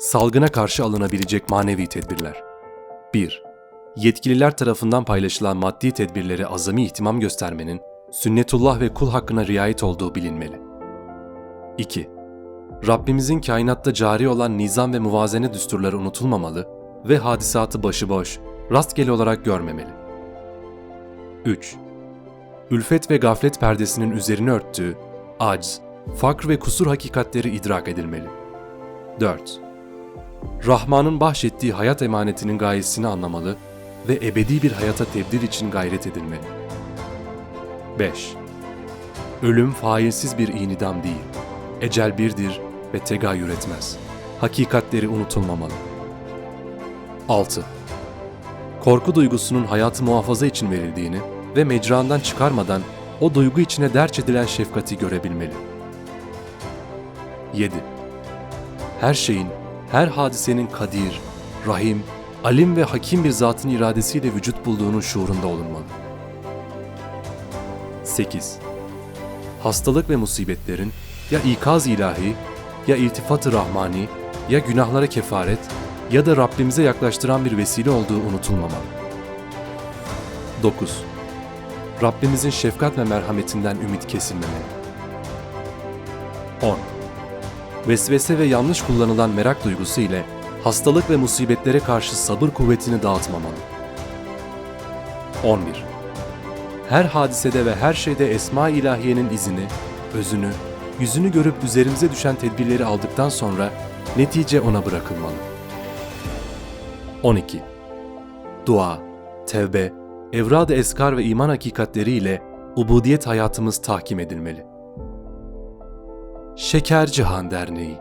Salgına karşı alınabilecek manevi tedbirler. 1. Yetkililer tarafından paylaşılan maddi tedbirlere azami ihtimam göstermenin sünnetullah ve kul hakkına riayet olduğu bilinmeli. 2. Rabbimizin kainatta cari olan nizam ve muvazene düsturları unutulmamalı ve hadisatı başıboş, rastgele olarak görmemeli. 3. Ülfet ve gaflet perdesinin üzerini örttüğü, acz, fakr ve kusur hakikatleri idrak edilmeli. 4. Rahman'ın bahşettiği hayat emanetinin gayesini anlamalı ve ebedi bir hayata tebdil için gayret edilmeli. 5. Ölüm failsiz bir inidam değil, ecel birdir ve tegayyür etmez. Hakikatleri unutulmamalı. 6. Korku duygusunun hayatı muhafaza için verildiğini ve mecrandan çıkarmadan o duygu içine derç edilen şefkati görebilmeli. 7. Her şeyin, her hadisenin kadir, rahim, alim ve hakim bir zatın iradesiyle vücut bulduğunun şuurunda olunmalı. 8. Hastalık ve musibetlerin ya ikaz ilahi, ya iltifat-ı rahmani, ya günahlara kefaret ya da Rabbimize yaklaştıran bir vesile olduğu unutulmamalı. 9. Rabbimizin şefkat ve merhametinden ümit kesilmemeli. 10. Vesvese ve yanlış kullanılan merak duygusu ile hastalık ve musibetlere karşı sabır kuvvetini dağıtmamalı. 11. Her hadisede ve her şeyde Esma-i İlahiye'nin izini, özünü, yüzünü görüp üzerimize düşen tedbirleri aldıktan sonra netice ona bırakılmalı. 12. Dua, tevbe, evrad-ı eskar ve iman hakikatleri ile ubudiyet hayatımız tahkim edilmeli. Şeker Cihan Derneği